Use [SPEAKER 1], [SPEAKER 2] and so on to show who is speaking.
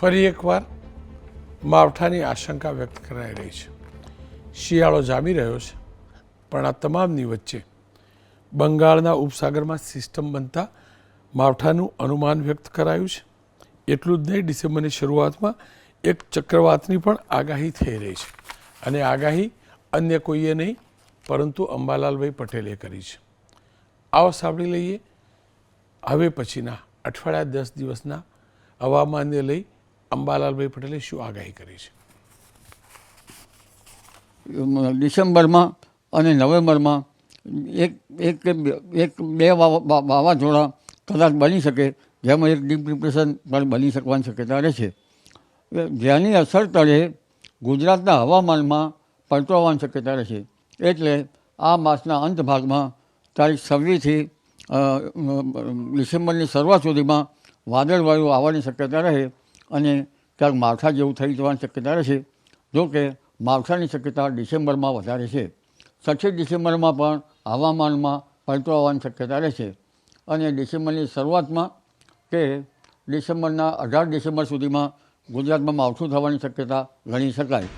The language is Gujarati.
[SPEAKER 1] ફરી એકવાર માવઠાની આશંકા વ્યક્ત કરાઈ રહી છે. શિયાળો જામી રહ્યો છે, પણ આ તમામની વચ્ચે બંગાળના ઉપસાગરમાં સિસ્ટમ બનતા માવઠાનું અનુમાન વ્યક્ત કરાયું છે. એટલું જ નહીં, ડિસેમ્બરની શરૂઆતમાં એક ચક્રવાતની પણ આગાહી થઈ રહી છે. અને આગાહી અન્ય કોઈએ નહીં, પરંતુ અંબાલાલભાઈ પટેલે કરી છે. આવો સાંભળી લઈએ. હવે પછીના અઠવાડિયા દસ દિવસના હવામાનને લઈ અંબાલાલભાઈ પટેલે શું આગાહી કરી છે?
[SPEAKER 2] ડિસેમ્બરમાં અને નવેમ્બરમાં એક એક એક, બે વાવાઝોડા કદાચ બની શકે, જેમાં એક ડીપ ડિપ્રેશન પણ બની શકવાની શક્યતા રહે છે. જેની અસર તળે ગુજરાતના હવામાનમાં પલટો આવવાની શક્યતા રહે છે. એટલે આ માસના અંત ભાગમાં તારીખ છવ્વીસથી ડિસેમ્બરની શરૂઆત સુધીમાં વાદળવાયુ આવવાની શક્યતા રહે. અને ક્યાંક માવઠા જેવું થઈ જવાની શક્યતા રહેશે. જો કે માવઠાની શક્યતા ડિસેમ્બરમાં વધારે છે. છઠ્ઠી ડિસેમ્બરમાં પણ હવામાનમાં પલટો આવવાની શક્યતા રહેશે. અને ડિસેમ્બરની શરૂઆતમાં કે ડિસેમ્બરના અઢાર ડિસેમ્બર સુધીમાં ગુજરાતમાં માવઠું થવાની શક્યતા ગણી શકાય.